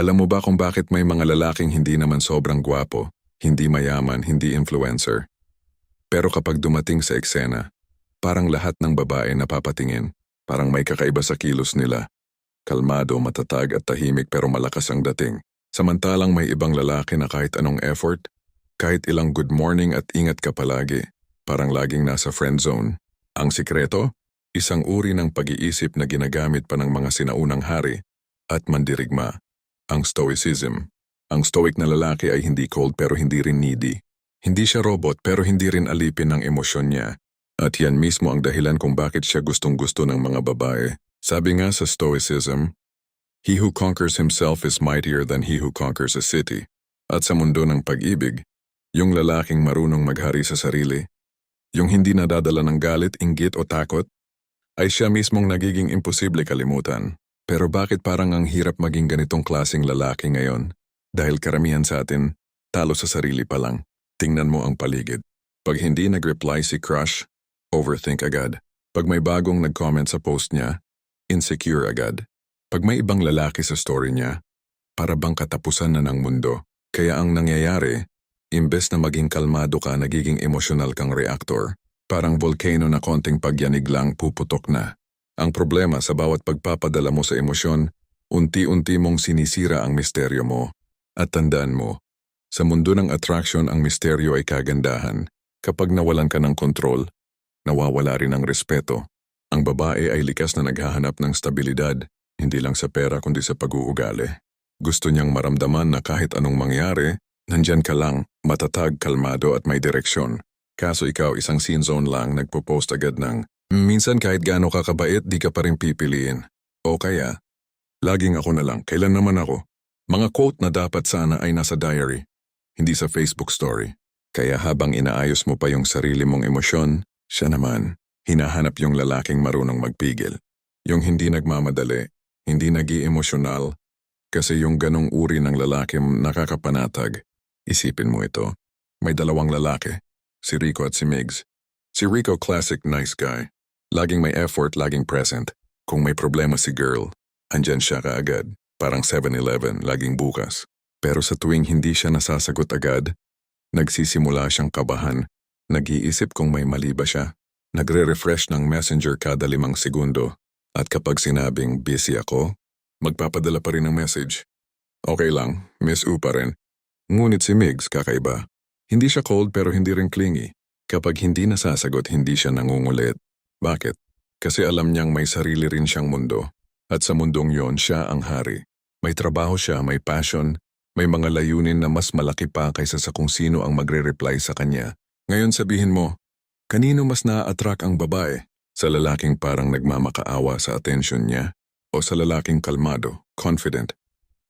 Alam mo ba kung bakit may mga lalaking hindi naman sobrang gwapo, hindi mayaman, hindi influencer? Pero kapag dumating sa eksena, parang lahat ng babae napapatingin, parang may kakaiba sa kilos nila. Kalmado, matatag at tahimik pero malakas ang dating. Samantalang may ibang lalaki na kahit anong effort, kahit ilang good morning at ingat ka palagi, parang laging nasa friend zone. Ang sikreto? Isang uri ng pag-iisip na ginagamit pa ng mga sinaunang hari at mandirigma. Ang stoicism. Ang stoic na lalaki ay hindi cold pero hindi rin needy. Hindi siya robot pero hindi rin alipin ng emosyon niya. At yan mismo ang dahilan kung bakit siya gustong-gusto ng mga babae. Sabi nga sa stoicism, He who conquers himself is mightier than he who conquers a city. At sa mundo ng pag-ibig, yung lalaking marunong maghari sa sarili, yung hindi nadadala ng galit, inggit o takot, ay siya mismong nagiging imposible kalimutan. Pero bakit parang ang hirap maging ganitong klasing lalaki ngayon? Dahil karamihan sa atin, talo sa sarili pa lang. Tingnan mo ang paligid. Pag hindi nag-reply si crush, overthink agad. Pag may bagong nag-comment sa post niya, insecure agad. Pag may ibang lalaki sa story niya, para bang katapusan na ng mundo. Kaya ang nangyayari, imbes na maging kalmado ka, nagiging emosyonal kang reactor. Parang volcano na konting pagyanig lang puputok na. Ang problema sa bawat pagpapadala mo sa emosyon, unti-unti mong sinisira ang misteryo mo. At tandaan mo, sa mundo ng attraction ang misteryo ay kagandahan. Kapag nawalan ka ng kontrol, nawawala rin ang respeto. Ang babae ay likas na naghahanap ng stabilidad, hindi lang sa pera kundi sa pag-uugali. Gusto niyang maramdaman na kahit anong mangyari, nandyan ka lang, matatag, kalmado at may direksyon. Kaso ikaw isang scene zone lang nagpo-post agad ng, minsan kahit gaano ka kabait di ka pa rin pipiliin. O kaya, laging ako na lang, kailan naman ako? Mga quote na dapat sana ay nasa diary, hindi sa Facebook story. Kaya habang inaayos mo pa yung sarili mong emosyon, siya naman, hinahanap yung lalaking marunong magpigil. Yung hindi nagmamadali, hindi nagi emosyonal kasi yung ganong uri ng lalaki nakakapanatag. Isipin mo ito. May dalawang lalaki, si Rico at si Migs. Si Rico classic nice guy. Laging may effort, laging present. Kung may problema si girl, andyan siya kaagad. Parang 7-Eleven, laging bukas. Pero sa tuwing hindi siya nasasagot agad, nagsisimula siyang kabahan. Nag-iisip kung may mali ba siya. Nagre-refresh ng messenger kada limang segundo. At kapag sinabing busy ako, magpapadala pa rin ng message. Okay lang, Miss U pa rin. Ngunit si Migs kakaiba. Hindi siya cold pero hindi rin clingy. Kapag hindi nasasagot, hindi siya nangungulit. Bakit? Kasi alam niyang may sarili rin siyang mundo. At sa mundong yon siya ang hari. May trabaho siya, may passion, may mga layunin na mas malaki pa kaysa sa kung sino ang magre-reply sa kanya. Ngayon sabihin mo, kanino mas na-attract ang babae? Sa lalaking parang nagmamakaawa sa attention niya? O sa lalaking kalmado, confident,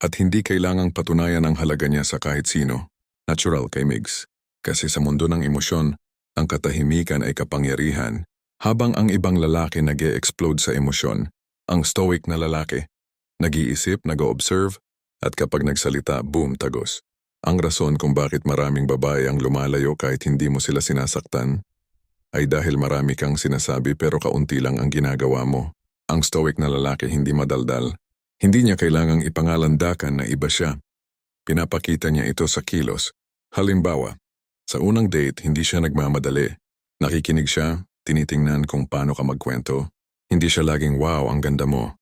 at hindi kailangang patunayan ang halaga niya sa kahit sino? Natural kay Migs. Kasi sa mundo ng emosyon, ang katahimikan ay kapangyarihan, habang ang ibang lalaki nag explode sa emosyon, ang stoic na lalaki, nag-iisip, nag-observe, at kapag nagsalita, boom, tagos. Ang rason kung bakit maraming babae ang lumalayo kahit hindi mo sila sinasaktan, ay dahil marami kang sinasabi pero kaunti lang ang ginagawa mo. Ang stoic na lalaki hindi madaldal. Hindi niya kailangang ipangalandakan na iba siya. Pinapakita niya ito sa kilos. Halimbawa, sa unang date hindi siya nagmamadali. Nakikinig siya, tinitingnan kung paano ka magkwento. Hindi siya laging wow ang ganda mo.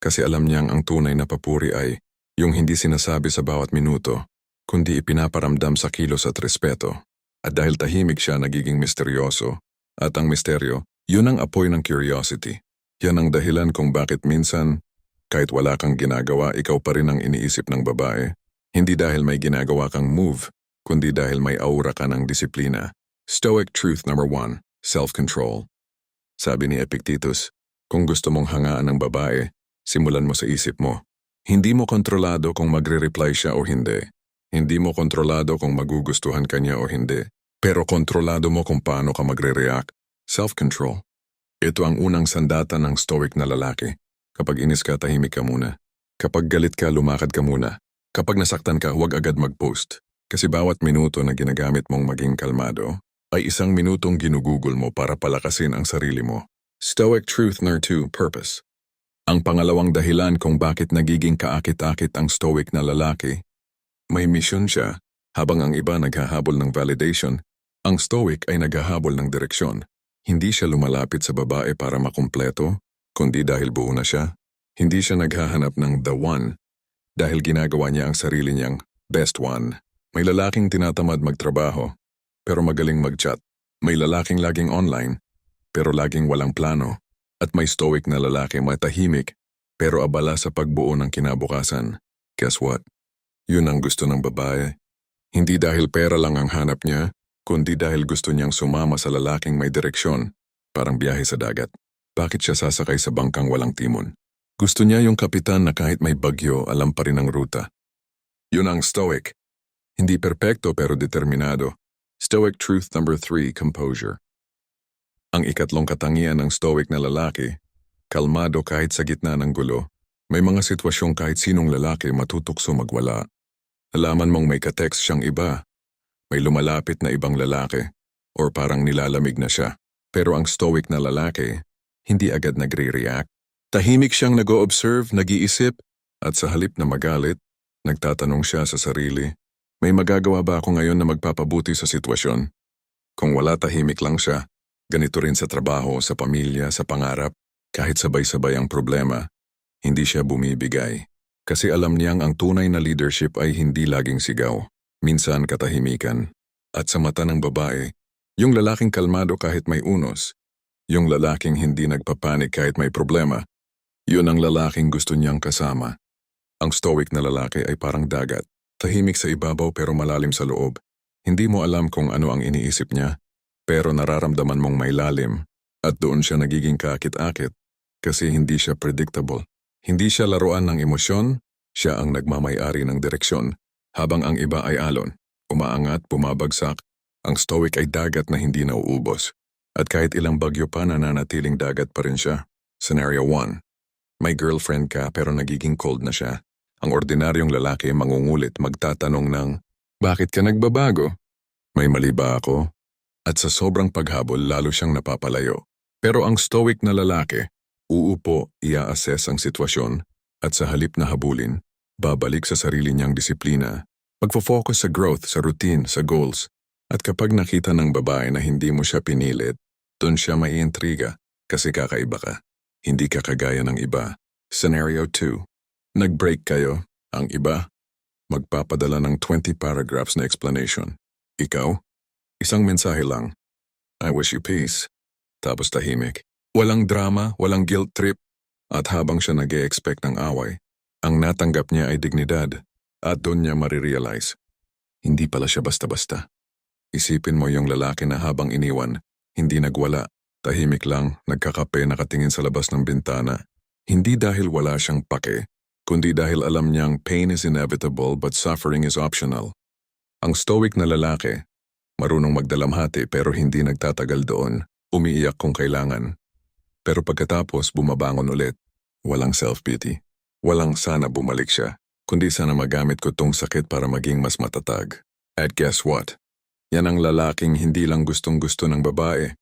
Kasi alam niyang ang tunay na papuri ay yung hindi sinasabi sa bawat minuto, kundi ipinaparamdam sa kilos at respeto. At dahil tahimik siya nagiging misteryoso, at ang misteryo, yun ang apoy ng curiosity. Yan ang dahilan kung bakit minsan, kahit wala kang ginagawa, ikaw pa rin ang iniisip ng babae. Hindi dahil may ginagawa kang move, kundi dahil may aura ka ng disiplina. Stoic truth number one, self-control. Sabi ni Epictetus, kung gusto mong hangaan ng babae, simulan mo sa isip mo. Hindi mo kontrolado kung magre-reply siya o hindi. Hindi mo kontrolado kung magugustuhan ka niya o hindi. Pero kontrolado mo kung paano ka magre-react. Self-control. Ito ang unang sandata ng stoic na lalaki. Kapag inis ka, tahimik ka muna. Kapag galit ka, lumakad ka muna. Kapag nasaktan ka, huwag agad mag-post. Kasi bawat minuto na ginagamit mong maging kalmado, ay isang minutong ginugugol mo para palakasin ang sarili mo. Stoic truth number 2, purpose. Ang pangalawang dahilan kung bakit nagiging kaakit-akit ang stoic na lalaki, may misyon siya habang ang iba naghahabol ng validation, ang stoic ay naghahabol ng direksyon. Hindi siya lumalapit sa babae para makumpleto, kundi dahil buo na siya. Hindi siya naghahanap ng the one dahil ginagawa niya ang sarili niyang best one. May lalaking tinatamad magtrabaho, pero magaling mag-chat. May lalaking laging online, pero laging walang plano. At may stoic na lalaki matahimik, pero abala sa pagbuo ng kinabukasan. Guess what? Yun ang gusto ng babae. Hindi dahil pera lang ang hanap niya, kundi dahil gusto niyang sumama sa lalaking may direksyon, parang biyahe sa dagat. Bakit siya sasakay sa bangkang walang timon? Gusto niya yung kapitan na kahit may bagyo, alam pa rin ang ruta. Yun ang stoic. Hindi perpekto pero determinado. Stoic truth number three, composure. Ang ikatlong katangian ng stoic na lalaki, kalmado kahit sa gitna ng gulo. May mga sitwasyong kahit sinong lalaki matutukso magwala. Nalaman mong may katext siyang iba. May lumalapit na ibang lalaki. Or parang nilalamig na siya. Pero ang stoic na lalaki, hindi agad nagre-react. Tahimik siyang nag-o-observe, nag-iisip, at sa halip na magalit, nagtatanong siya sa sarili, may magagawa ba ako ngayon na magpapabuti sa sitwasyon? Kung wala tahimik lang siya, ganito rin sa trabaho, sa pamilya, sa pangarap, kahit sabay-sabay ang problema, hindi siya bumibigay. Kasi alam niyang ang tunay na leadership ay hindi laging sigaw, minsan katahimikan. At sa mata ng babae, yung lalaking kalmado kahit may unos, yung lalaking hindi nagpapanik kahit may problema, yun ang lalaking gusto niyang kasama. Ang stoic na lalaki ay parang dagat, tahimik sa ibabaw pero malalim sa loob. Hindi mo alam kung ano ang iniisip niya, pero nararamdaman mong may lalim at doon siya nagiging kakit-akit kasi hindi siya predictable. Hindi siya laruan ng emosyon, siya ang nagmamayari ng direksyon, habang ang iba ay alon, umaangat, bumabagsak, ang stoic ay dagat na hindi nauubos. At kahit ilang bagyo pa nananatiling dagat pa rin siya. Scenario 1. May girlfriend ka pero nagiging cold na siya. Ang ordinaryong lalaki mangungulit magtatanong ng, Bakit ka nagbabago? May mali ba ako? At sa sobrang paghabol lalo siyang napapalayo. Pero ang stoic na lalaki, uupo, ia-assess ang sitwasyon, at sa halip na habulin, babalik sa sarili niyang disiplina. Pagfo-focus sa growth, sa routine, sa goals. At kapag nakita ng babae na hindi mo siya pinilit, doon siya maiintriga kasi kakaiba ka. Hindi ka kagaya ng iba. Scenario 2. Nag-break kayo, ang iba, magpapadala ng 20 paragraphs na explanation. Ikaw, isang mensahe lang. I wish you peace. Tapos tahimik. Walang drama, walang guilt trip. At habang siya nag expect ng away, ang natanggap niya ay dignidad. At doon niya marirealize. Hindi pala siya basta-basta. Isipin mo yung lalaki na habang iniwan, hindi nagwala, tahimik lang, nagkakape nakatingin sa labas ng bintana. Hindi dahil wala siyang pake, kundi dahil alam niyang pain is inevitable but suffering is optional. Ang stoic na lalaki, marunong magdalamhati pero hindi nagtatagal doon, umiiyak kung kailangan. Pero pagkatapos bumabangon ulit, walang self-pity. Walang sana bumalik siya, kundi sana magamit ko tong sakit para maging mas matatag. At guess what? Yan ang lalaking hindi lang gustong-gusto ng babae,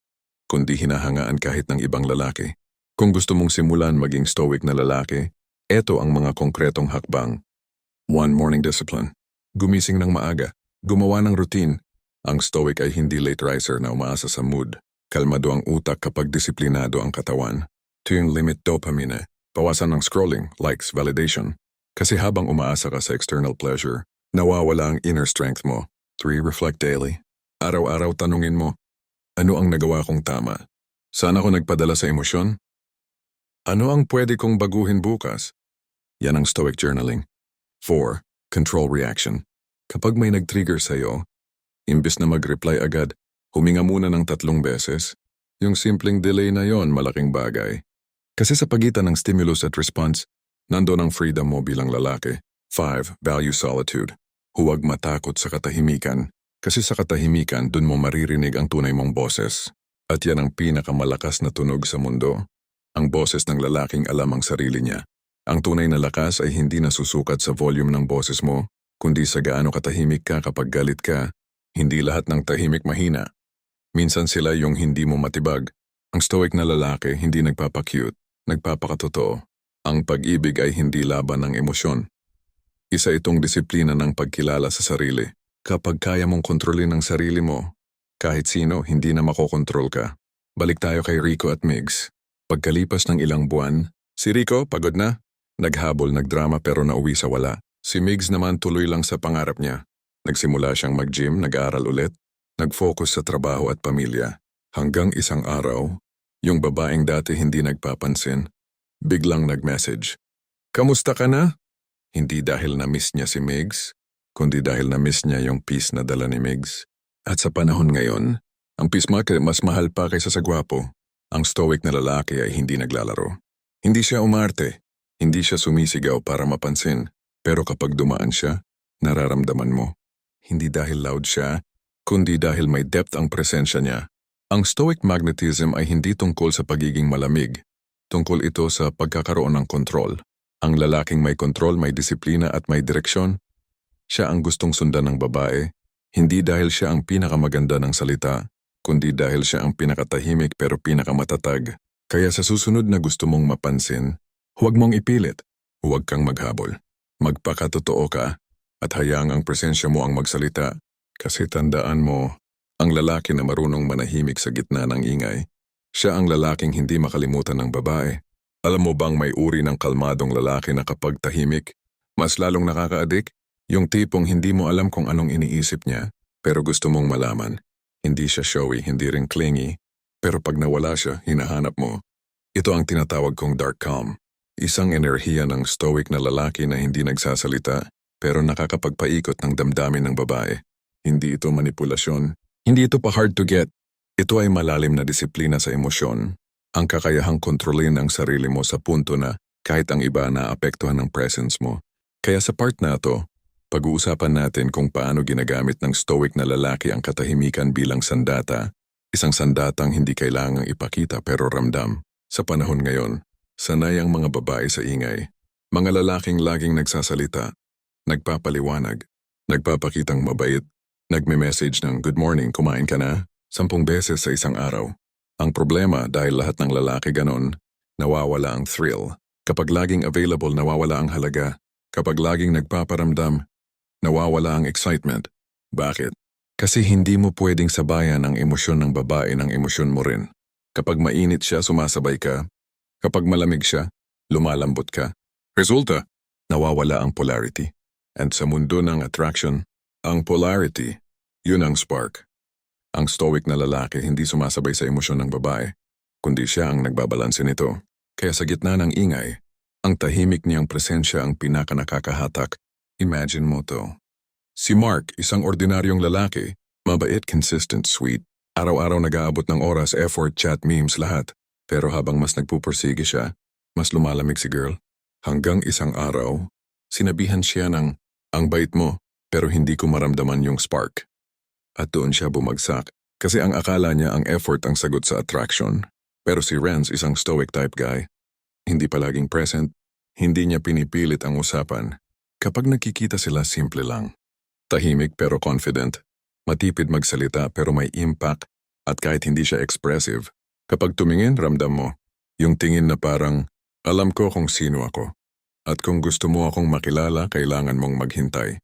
kundi hinahangaan kahit ng ibang lalaki. Kung gusto mong simulan maging stoic na lalaki, eto ang mga konkretong hakbang. 1. Morning discipline. Gumising ng maaga. Gumawa ng routine. Ang stoic ay hindi late riser na umaasa sa mood. Kalmado ang utak kapag disiplinado ang katawan. 2. Yung limit dopamine. Pawasan ng scrolling, likes, validation. Kasi habang umaasa ka sa external pleasure, nawawala ang inner strength mo. 3. Reflect daily. Araw-araw tanungin mo, ano ang nagawa kong tama? Saan ako nagpadala sa emosyon? Ano ang pwede kong baguhin bukas? Yan ang stoic journaling. 4. Control reaction. Kapag may nag-trigger sa'yo, imbis na mag-reply agad, huminga muna ng tatlong beses. Yung simpleng delay na yon malaking bagay. Kasi sa pagitan ng stimulus at response, nandun ang freedom mo bilang lalaki. 5. Value solitude. Huwag matakot sa katahimikan. Kasi sa katahimikan, dun mo maririnig ang tunay mong boses. At yan ang pinakamalakas na tunog sa mundo. Ang boses ng lalaking alam ang sarili niya. Ang tunay na lakas ay hindi nasusukat sa volume ng boses mo, kundi sa gaano katahimik ka kapag galit ka. Hindi lahat ng tahimik mahina. Minsan sila yung hindi mo matibag. Ang stoic na lalaki hindi nagpapakute, nagpapakatotoo. Ang pag-ibig ay hindi laban ng emosyon. Isa itong disiplina ng pagkilala sa sarili. Kapag kaya mong kontrolin ang sarili mo, kahit sino, hindi na makokontrol ka. Balik tayo kay Rico at Migs. Pagkalipas ng ilang buwan, si Rico pagod na. Naghabol, nagdrama pero nauwi sa wala. Si Migs naman tuloy lang sa pangarap niya. Nagsimula siyang mag-gym, nag-aaral ulit, nag-focus sa trabaho at pamilya. Hanggang isang araw, yung babaeng dati hindi nagpapansin, biglang nag-message. Kamusta ka na? Hindi dahil na-miss niya si Migs, kundi dahil na-miss niya yung peace na dala ni Migs. At sa panahon ngayon, ang peace market mas mahal pa kaysa sa gwapo. Ang stoic na lalaki ay hindi naglalaro. Hindi siya umarte, hindi siya sumisigaw para mapansin, pero kapag dumaan siya, nararamdaman mo. Hindi dahil loud siya, kundi dahil may depth ang presensya niya. Ang stoic magnetism ay hindi tungkol sa pagiging malamig. Tungkol ito sa pagkakaroon ng kontrol. Ang lalaking may kontrol, may disiplina at may direksyon, siya ang gustong sundan ng babae, hindi dahil siya ang pinakamaganda ng salita, kundi dahil siya ang pinakatahimik pero pinakamatatag. Kaya sa susunod na gusto mong mapansin, huwag mong ipilit, huwag kang maghabol. Magpakatotoo ka at hayaang ang presensya mo ang magsalita kasi tandaan mo, ang lalaki na marunong manahimik sa gitna ng ingay, siya ang lalaking hindi makalimutan ng babae. Alam mo bang may uri ng kalmadong lalaki na kapag tahimik, mas lalong nakakaadik? Yung tipong hindi mo alam kung anong iniisip niya, pero gusto mong malaman. Hindi siya showy, hindi rin clingy, pero pag nawala siya, hinahanap mo. Ito ang tinatawag kong dark calm. Isang enerhiya ng stoic na lalaki na hindi nagsasalita, pero nakakapagpaikot ng damdamin ng babae. Hindi ito manipulasyon. Hindi ito pa hard to get. Ito ay malalim na disiplina sa emosyon. Ang kakayahang kontrolin ang sarili mo sa punto na kahit ang iba naapektuhan ng presence mo. Kaya sa part na to, pag-uusapan natin kung paano ginagamit ng stoic na lalaki ang katahimikan bilang sandata, isang sandatang hindi kailangang ipakita pero ramdam. Sa panahon ngayon, sanay ang mga babae sa ingay. Mga lalaking laging nagsasalita, nagpapaliwanag, nagpapakitang mabait, nagme-message ng good morning, kumain ka na, sampung beses sa isang araw. Ang problema dahil lahat ng lalaki ganon, nawawala ang thrill. Kapag laging available, nawawala ang halaga. Kapag laging nagpaparamdam, nawawala ang excitement. Bakit? Kasi hindi mo pwedeng sabayan ang emosyon ng babae ng emosyon mo rin. Kapag mainit siya, sumasabay ka. Kapag malamig siya, lumalambot ka. Resulta, nawawala ang polarity. And sa mundo ng attraction, ang polarity, yun ang spark. Ang stoic na lalaki hindi sumasabay sa emosyon ng babae, kundi siya ang nagbabalanse nito. Kaya sa gitna ng ingay, ang tahimik niyang presensya ang pinaka nakakahatak. Imagine mo to. Si Mark, isang ordinaryong lalaki, mabait, consistent, sweet. Araw-araw nag-aabot ng oras, effort, chat, memes, lahat. Pero habang mas nagpupursige siya, mas lumalamig si girl. Hanggang isang araw, sinabihan siya ng, ang bait mo, pero hindi ko maramdaman yung spark. At doon siya bumagsak, kasi ang akala niya ang effort ang sagot sa attraction. Pero si Renz isang stoic type guy. Hindi palaging present, hindi niya pinipilit ang usapan. Kapag nakikita sila simple lang. Tahimik pero confident. Matipid magsalita pero may impact at kahit hindi siya expressive. Kapag tumingin, ramdam mo. Yung tingin na parang, alam ko kung sino ako. At kung gusto mo akong makilala, kailangan mong maghintay.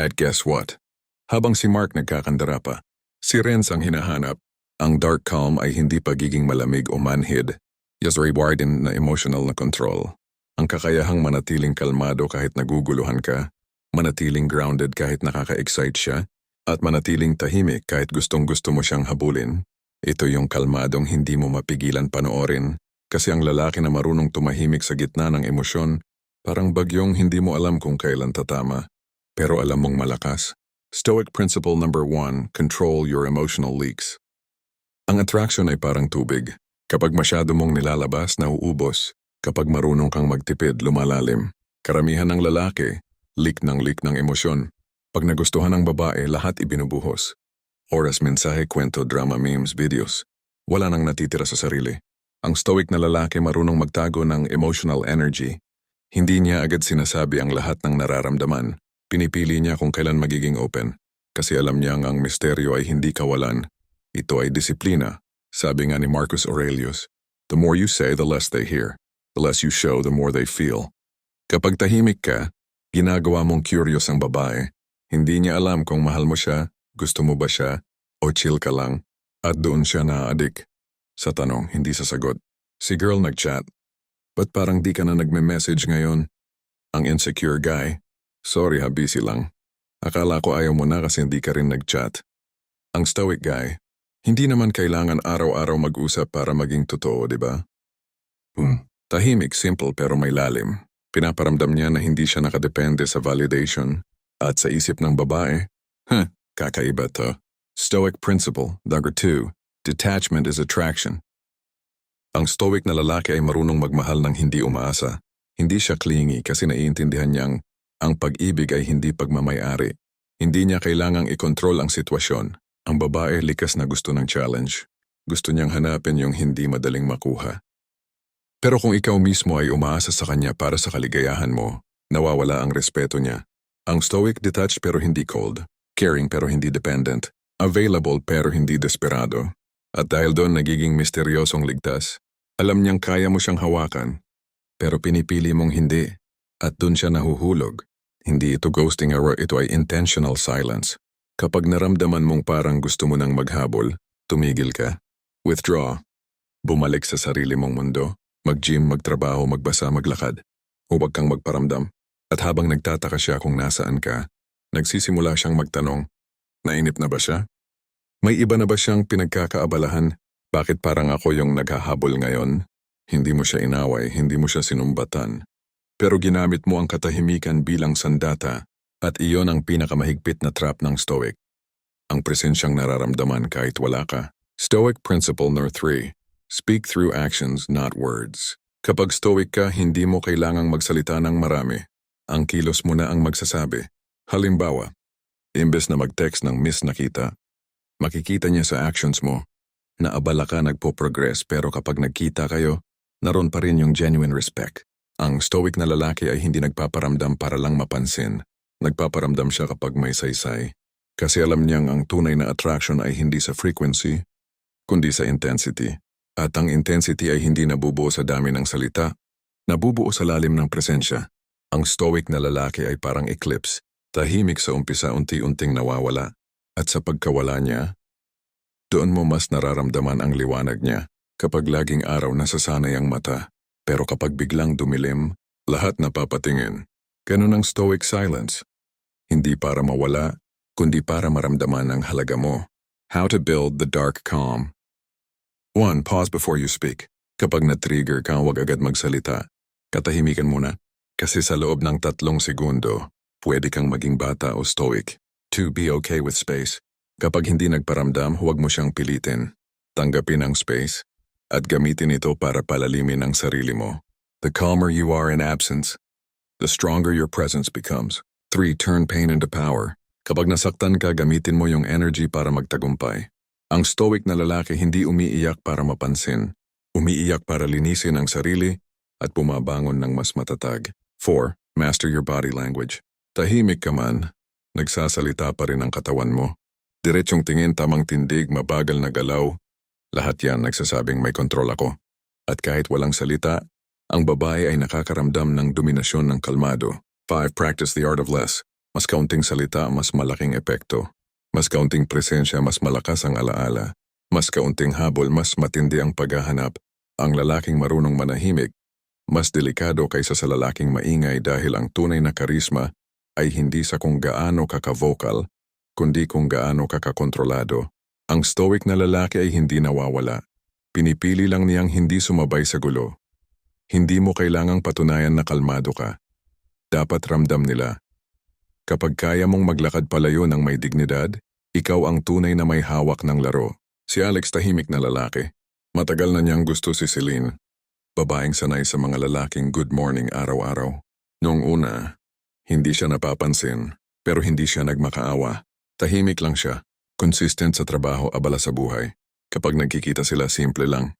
At guess what? Habang si Mark nagkakandara pa, si Renz ang hinahanap. Ang dark calm ay hindi pagiging malamig o manhid, just reward in na emotional na control. Ang kakayahang manatiling kalmado kahit naguguluhan ka, manatiling grounded kahit nakaka-excite siya, at manatiling tahimik kahit gustong gusto mo siyang habulin. Ito yung kalmadong hindi mo mapigilan panoorin, kasi ang lalaki na marunong tumahimik sa gitna ng emosyon, parang bagyong hindi mo alam kung kailan tatama, pero alam mong malakas. Stoic principle number one, control your emotional leaks. Ang attraction ay parang tubig. Kapag masyado mong nilalabas, nauubos. Kapag marunong kang magtipid, lumalalim. Karamihan ng lalaki, leak ng leak ng emosyon. Pag nagustuhan ng babae, lahat ibinubuhos. Oras, mensahe, kwento, drama, memes, videos. Wala nang natitira sa sarili. Ang stoic na lalaki marunong magtago ng emotional energy. Hindi niya agad sinasabi ang lahat ng nararamdaman. Pinipili niya kung kailan magiging open. Kasi alam niyang ang misteryo ay hindi kawalan. Ito ay disiplina. Sabi nga ni Marcus Aurelius, The more you say, the less they hear. The less you show, the more they feel. Kapag tahimik ka, ginagawa mong curious ang babae. Hindi niya alam kung mahal mo siya, gusto mo ba siya, o chill ka lang. At doon siya na-addict. Sa tanong, hindi sa sagot. Si girl nag-chat. Ba't parang di ka na nagme-message ngayon? Ang insecure guy. Sorry ha, busy lang. Akala ko ayaw mo na kasi hindi ka rin nag-chat. Ang stoic guy. Hindi naman kailangan araw-araw mag-usap para maging totoo, di ba? Hmm. Tahimik, simple pero may lalim. Pinaparamdam niya na hindi siya nakadepende sa validation at sa isip ng babae. Huh, kakaiba to. Stoic principle, number two, detachment is attraction. Ang stoic na lalaki ay marunong magmahal ng hindi umaasa. Hindi siya clingy kasi naiintindihan niyang ang pag-ibig ay hindi pagmamayari. Hindi niya kailangang ikontrol ang sitwasyon. Ang babae likas na gusto ng challenge. Gusto niyang hanapin yung hindi madaling makuha. Pero kung ikaw mismo ay umaasa sa kanya para sa kaligayahan mo, nawawala ang respeto niya. Ang stoic detached pero hindi cold, caring pero hindi dependent, available pero hindi desperado. At dahil doon nagiging misteryosong ligtas, alam niyang kaya mo siyang hawakan, pero pinipili mong hindi, at doon siya nahuhulog. Hindi ito ghosting error, ito ay intentional silence. Kapag naramdaman mong parang gusto mo nang maghabol, tumigil ka. Withdraw. Bumalik sa sarili mong mundo. Mag-gym, magtrabaho, magbasa, maglakad. O huwag kang magparamdam. At habang nagtataka siya kung nasaan ka, nagsisimula siyang magtanong, nainip na ba siya? May iba na ba siyang pinagkakaabalahan? Bakit parang ako yung naghahabol ngayon? Hindi mo siya inaway, hindi mo siya sinumbatan. Pero ginamit mo ang katahimikan bilang sandata at iyon ang pinakamahigpit na trap ng Stoic. Ang presensyang nararamdaman kahit wala ka. Stoic Principle No. 3 Speak through actions, not words. Kapag Stoic ka, hindi mo kailangang magsalita ng marami. Ang kilos mo na ang magsasabi. Halimbawa, imbes na mag-text ng miss nakita, makikita niya sa actions mo na abala ka nagpo-progress pero kapag nagkita kayo, naroon pa rin yung genuine respect. Ang stoic na lalaki ay hindi nagpaparamdam para lang mapansin. Nagpaparamdam siya kapag may saysay. Kasi alam niyang ang tunay na attraction ay hindi sa frequency, kundi sa intensity. At ang intensity ay hindi nabubuo sa dami ng salita, nabubuo sa lalim ng presensya. Ang stoic na lalaki ay parang eclipse, tahimik sa umpisa unti-unting nawawala. At sa pagkawala niya, doon mo mas nararamdaman ang liwanag niya kapag laging araw nasasanay ang mata. Pero kapag biglang dumilim, lahat napapatingin. Ganun ang stoic silence. Hindi para mawala, kundi para maramdaman ang halaga mo. How to build the dark calm. 1. Pause before you speak. Kapag na-trigger ka, huwag agad magsalita. Katahimikan muna. Kasi sa loob ng tatlong segundo, pwede kang maging bata o stoic. 2. Be okay with space. Kapag hindi nagparamdam, huwag mo siyang pilitin. Tanggapin ang space at gamitin ito para palalimin ang sarili mo. The calmer you are in absence, the stronger your presence becomes. 3. Turn pain into power. Kapag nasaktan ka, gamitin mo yung energy para magtagumpay. Ang stoic na lalaki hindi umiiyak para mapansin. Umiiyak para linisin ang sarili at bumabangon ng mas matatag. 4. Master your body language. Tahimik ka man, nagsasalita pa rin ang katawan mo. Diretsyong tingin, tamang tindig, mabagal na galaw. Lahat yan nagsasabing may kontrol ako. At kahit walang salita, ang babae ay nakakaramdam ng dominasyon ng kalmado. 5. Practice the art of less. Mas kaunting salita, mas malaking epekto. Mas kaunting presensya, mas malakas ang alaala. Mas kaunting habol, mas matindi ang paghahanap. Ang lalaking marunong manahimik, mas delikado kaysa sa lalaking maingay dahil ang tunay na karisma ay hindi sa kung gaano kakavocal, kundi kung gaano kakakontrolado. Ang stoic na lalaki ay hindi nawawala. Pinipili lang niyang hindi sumabay sa gulo. Hindi mo kailangang patunayan na kalmado ka. Dapat ramdam nila. Kapag kaya mong maglakad palayo ng may dignidad, ikaw ang tunay na may hawak ng laro. Si Alex tahimik na lalaki. Matagal na niyang gusto si Celine. Babaeng sanay sa mga lalaking good morning araw-araw. Noong una, hindi siya napapansin, pero hindi siya nagmakaawa. Tahimik lang siya, consistent sa trabaho abala sa buhay. Kapag nagkikita sila simple lang,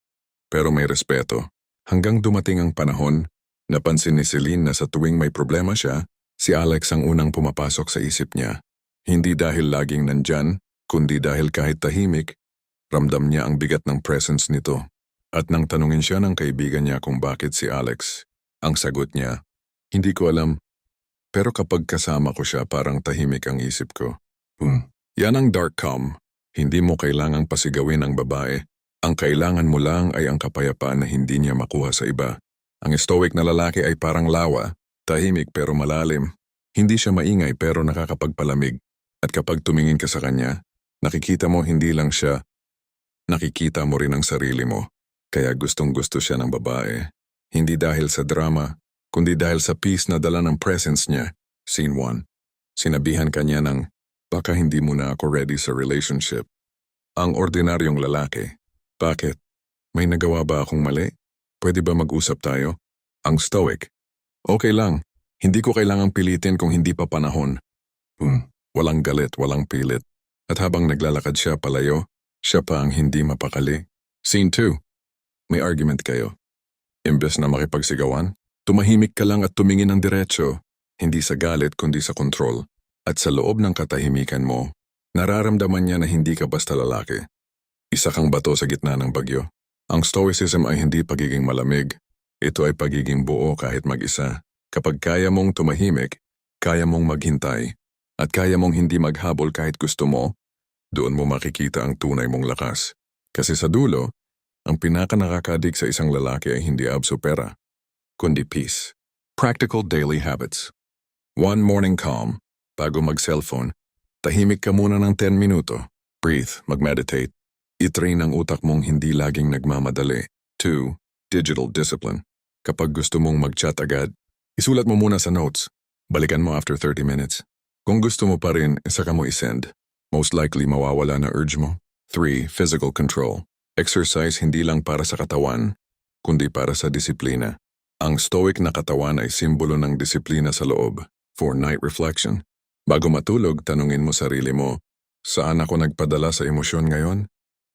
pero may respeto. Hanggang dumating ang panahon, napansin ni Celine na sa tuwing may problema siya, si Alex ang unang pumapasok sa isip niya. Hindi dahil laging nandyan, kundi dahil kahit tahimik, ramdam niya ang bigat ng presence nito. At nang tanungin siya ng kaibigan niya kung bakit si Alex, ang sagot niya, hindi ko alam. Pero kapag kasama ko siya parang tahimik ang isip ko. Hmm. Yan ang dark calm. Hindi mo kailangang pasigawin ang babae. Ang kailangan mo lang ay ang kapayapaan na hindi niya makuha sa iba. Ang stoic na lalaki ay parang lawa, tahimik pero malalim. Hindi siya maingay pero nakakapagpalamig. At kapag tumingin ka sa kanya, nakikita mo hindi lang siya, nakikita mo rin ang sarili mo. Kaya gustong gusto siya ng babae. Hindi dahil sa drama, kundi dahil sa peace na dala ng presence niya. Scene 1. Sinabihan kanya ng, baka hindi mo na ako ready sa relationship. Ang ordinaryong lalaki. Bakit? May nagawa ba akong mali? Pwede ba mag-usap tayo? Ang stoic. Okay lang. Hindi ko kailangang pilitin kung hindi pa panahon. Hmm. Walang galit, walang pilit. At habang naglalakad siya palayo, siya pa ang hindi mapakali. Scene 2. May argument kayo. Imbes na makipagsigawan, tumahimik ka lang at tumingin ng diretsyo, hindi sa galit kundi sa kontrol. At sa loob ng katahimikan mo, nararamdaman niya na hindi ka basta lalaki. Isa kang bato sa gitna ng bagyo. Ang stoicism ay hindi pagiging malamig. Ito ay pagiging buo kahit mag-isa. Kapag kaya mong tumahimik, kaya mong maghintay, at kaya mong hindi maghabol kahit gusto mo, doon mo makikita ang tunay mong lakas. Kasi sa dulo, ang pinaka nakakadig sa isang lalaki ay hindi abso pera, kundi peace. Practical daily habits. One morning calm, bago mag-cellphone, tahimik ka muna ng 10 minuto. Breathe, mag-meditate. I-train ang utak mong hindi laging nagmamadali. 2. Digital discipline. Kapag gusto mong mag-chat agad, isulat mo muna sa notes. Balikan mo after 30 minutes. Kung gusto mo pa rin, saka mo isend. Most likely mawawala na urge mo. 3. Physical control. Exercise hindi lang para sa katawan, kundi para sa disiplina. Ang stoic na katawan ay simbolo ng disiplina sa loob. For night reflection. Bago matulog, tanungin mo sarili mo, saan ako nagpadala sa emosyon ngayon?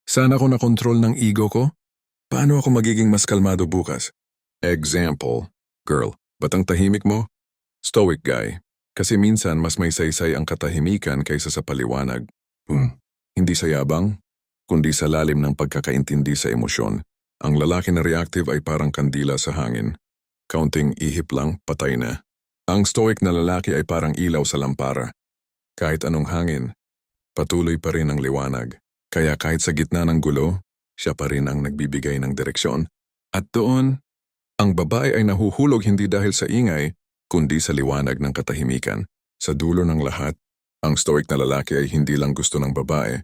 Saan ako nakontrol ng ego ko? Paano ako magiging mas kalmado bukas? Example. Girl, ba't ang tahimik mo? Stoic guy. Kasi minsan mas may saysay ang katahimikan kaysa sa paliwanag. Hmm. Hindi sa yabang, kundi sa lalim ng pagkakaintindi sa emosyon. Ang lalaki na reactive ay parang kandila sa hangin. Counting ihip lang, patay na. Ang stoic na lalaki ay parang ilaw sa lampara. Kahit anong hangin, patuloy pa rin ang liwanag. Kaya kahit sa gitna ng gulo, siya pa rin ang nagbibigay ng direksyon. At doon, ang babae ay nahuhulog hindi dahil sa ingay, kundi sa liwanag ng katahimikan. Sa dulo ng lahat, ang stoic na lalaki ay hindi lang gusto ng babae,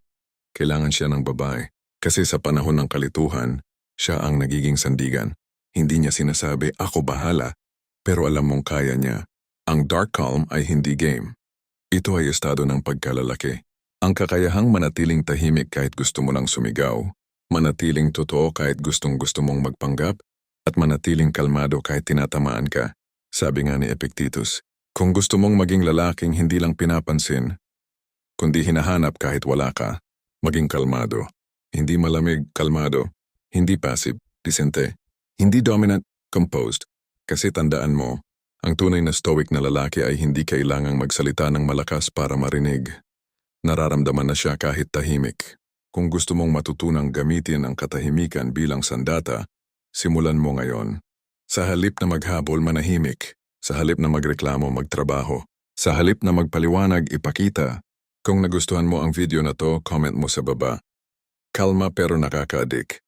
kailangan siya ng babae. Kasi sa panahon ng kalituhan, siya ang nagiging sandigan. Hindi niya sinasabi, ako bahala, pero alam mong kaya niya. Ang dark calm ay hindi game. Ito ay estado ng pagkalalaki. Ang kakayahang manatiling tahimik kahit gusto mo lang sumigaw, manatiling totoo kahit gustong gusto mong magpanggap, at manatiling kalmado kahit tinatamaan ka. Sabi nga ni Epictetus, kung gusto mong maging lalaking hindi lang pinapansin, kundi hinahanap kahit wala ka, maging kalmado. Hindi malamig, kalmado. Hindi passive, disente. Hindi dominant, composed. Kasi tandaan mo, ang tunay na stoic na lalaki ay hindi kailangang magsalita ng malakas para marinig. Nararamdaman na siya kahit tahimik. Kung gusto mong matutunang gamitin ang katahimikan bilang sandata, simulan mo ngayon. Sa halip na maghabol, manahimik. Sa halip na magreklamo, magtrabaho. Sa halip na magpaliwanag, ipakita. Kung nagustuhan mo ang video na to, comment mo sa baba. Kalma pero nakaka-addict.